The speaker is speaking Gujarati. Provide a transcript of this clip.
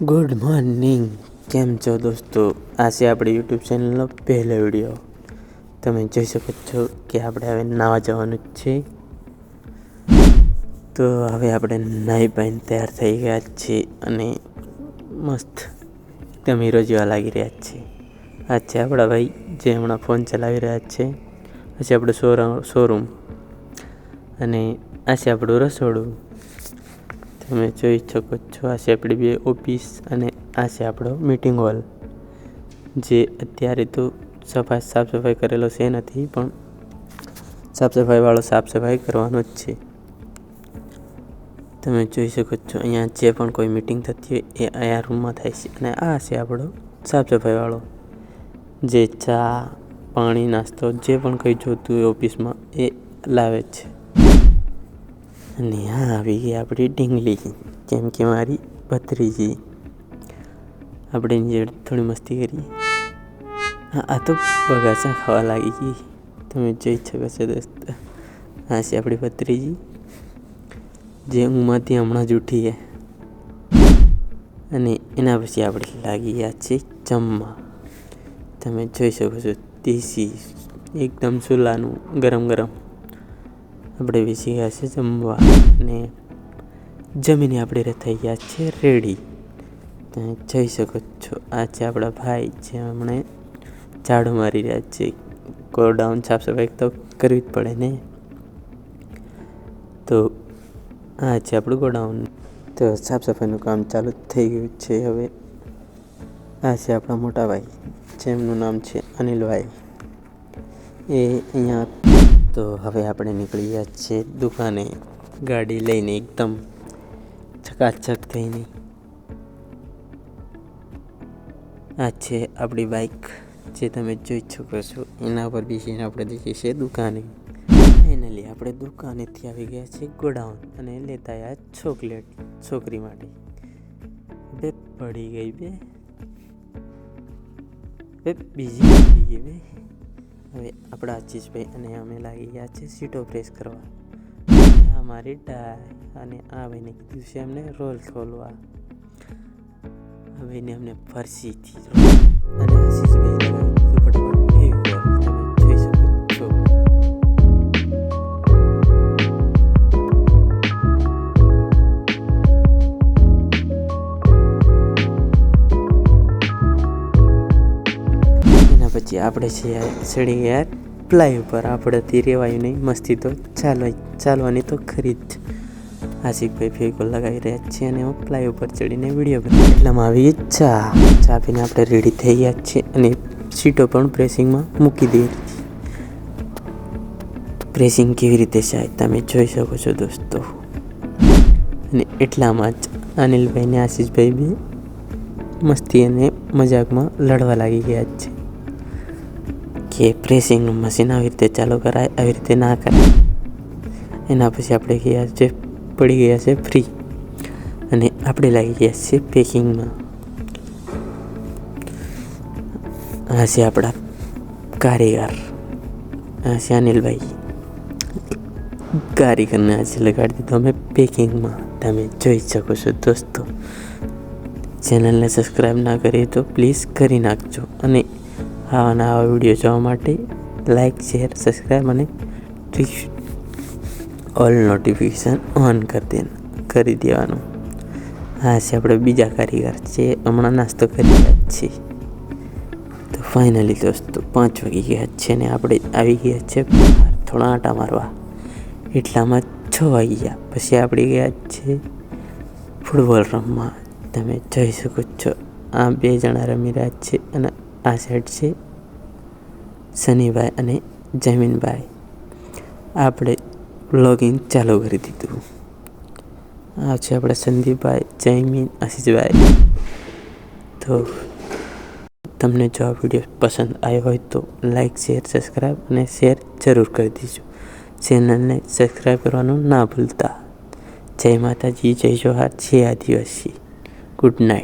Good morning. કેમ છો દોસ્તો? આ છે આપણી યુટ્યુબ ચેનલનો પહેલો વીડિયો તમે જોઈ શકો છો કે આપણે હવે નાવા જવાનું જ છે. તો હવે આપણે નાહી પાઈને તૈયાર થઈ ગયા છીએ અને મસ્ત એકદમ હીરો જેવા લાગી રહ્યા છે. આ છે આપણા ભાઈ જે હમણાં ફોન ચલાવી રહ્યા છે. આ છે આપણું શોરૂમ અને આ છે આપણું રસોડું. તમે જોઈ શકો છો, આ છે આપણી બે ઓફિસ અને આ છે આપણો મીટિંગ હોલ જે અત્યારે તો સફાઈ સાફ સફાઈ કરેલો છે નથી, પણ સાફ સફાઈવાળો સાફ સફાઈ કરવાનો જ છે. તમે જોઈ શકો છો, અહીંયા જે પણ કોઈ મિટિંગ થતી હોય એ અહીંયા રૂમમાં થાય છે અને આ છે આપણો સાફ સફાઈવાળો જે ચા, પાણી, નાસ્તો, જે પણ કંઈ જોતું હોય ઓફિસમાં એ લાવે છે. અને હા આવી ગઈ આપણી ઢીંગલી કેમ કે મારી ભત્રીજી. આપણે એની થોડી મસ્તી કરી હા, આ તો બગાસા ખાવા લાગી ગઈ. તમે જોઈ શકો છો દોસ્ત. આ છે આપણી ભત્રીજી. જે ઊંઘમાંથી હમણાં જ ઉઠી છે. અને એના પછી આપણે લાગી ગયા છે જમવા. તમે જોઈ શકો છો, દેશી, એકદમ ચૂલાનું ગરમ ગરમ. આપણે બેસી ગયા છે જમવા. અને જમીને આપણે થઈ ગયા છે રેડી તમે જઈ શકો છો, આ છે આપણા ભાઈ જે હમણે ઝાડુ મારી રહ્યા છે. ગોડાઉન સાફ સફાઈ તો કરવી જ પડે ને? તો આ છે આપણું ગોડાઉન. તો સાફ સફાઈનું કામ ચાલુ થઈ ગયું છે હવે. આ છે આપણા મોટા ભાઈ, જેમનું નામ છે અનિલભાઈ. એ અહીંયા તો હવે આપણે નીકળી ગયા છીએ દુકાને. ગાડી લઈને એકદમ ચકાચક થઈને. આ છે આપણી બાઇક જે તમે જોઈ શકો છો. એના પર બેસીને આપણે જઈએ છીએ દુકાને. ફાઇનલી આપણે દુકાનેથી આવી ગયા છીએ ગોડાઉન અને લેતા આવ્યા ચોકલેટ છોકરી માટે. બે પડી ગઈ બે બીજી પડી ગઈ બે. હવે આપણા આશીષભાઈ અને અમે લાગી ગયા છે સીટો પ્રેસ કરવા. આ મારી ડાય અને આ ભાઈને કીધું છે એમને રોલ ખોલવા. હવે અમને ફરસીથી અને આશીષભાઈ પછી આપણે છે ચડી ગયા પ્લાય ઉપર. આપણેથી રેવાયું નહીં. મસ્તી તો ચાલવા ચાલવાની તો ખરી જ. આશિકભાઈ ફેકો લગાવી રહ્યા છે અને હું પ્લાય ઉપર ચડીને વીડિયો બનાવી. એટલામાં આવીએ ચા. ચા પીને આપણે રેડી થઈ ગયા છીએ અને સીટો પણ પ્રેસિંગમાં મૂકી દઈએ. પ્રેસિંગ કેવી રીતે સાહેબ? તમે જોઈ શકો છો દોસ્તો. અને એટલામાં જ અનિલભાઈ ને આશીષભાઈ બી મસ્તી અને મજાકમાં લડવા લાગી ગયા છે. કે પ્રેસિંગનું મશીન આવી રીતે ચાલુ કરાય, આવી રીતે ના કરાય. એના પછી આપણે ગયા છે, પડી ગયા છે ફ્રી અને આપણે લાગી ગયા છે પેકિંગમાં આ છે આપણા કારીગર. આ છે અનિલભાઈ. કારીગરને આજે લગાડી દીધો અમે પેકિંગમાં તમે જોઈ શકો છો દોસ્તો. ચેનલને સબસ્ક્રાઈબ ના કરીએ તો પ્લીઝ કરી નાખજો. અને આવા નવા વીડિયો જોવા માટે લાઈક શેર સબસ્ક્રાઈબ અને ઓલ નોટિફિકેશન ઓન કરી દે કરી દેવાનું. હા છે આપણે બીજા કારીગર છે, હમણાં નાસ્તો કરી રહ્યા છીએ. તો ફાઇનલી દોસ્તો, પાંચ વાગી ગયા છે ને આપણે આવી ગયા છે થોડા આટા મારવા. એટલામાં છ વાગી ગયા, પછી આપણે ગયા છે ફૂટબોલ રમવા. તમે જોઈ શકો છો, આ બે જણા રમી રહ્યા છે અને આ સેટ છે સનીભાઈ અને જમીનભાઈ આપણે બ્લોગિંગ ચાલુ કરી દીધું. આ છે આપણા સંદીપભાઈ, જયમીન, આશીષભાઈ. તો તમને જો આ વીડિયો પસંદ આવ્યો હોય તો લાઈક, શેર સબસ્ક્રાઈબ અને શેર જરૂર કરી દીજો. ચેનલને સબસ્ક્રાઈબ કરવાનું ના ભૂલતા. જય માતાજી, જય જોહાર, જય આદિવાસી. Good night.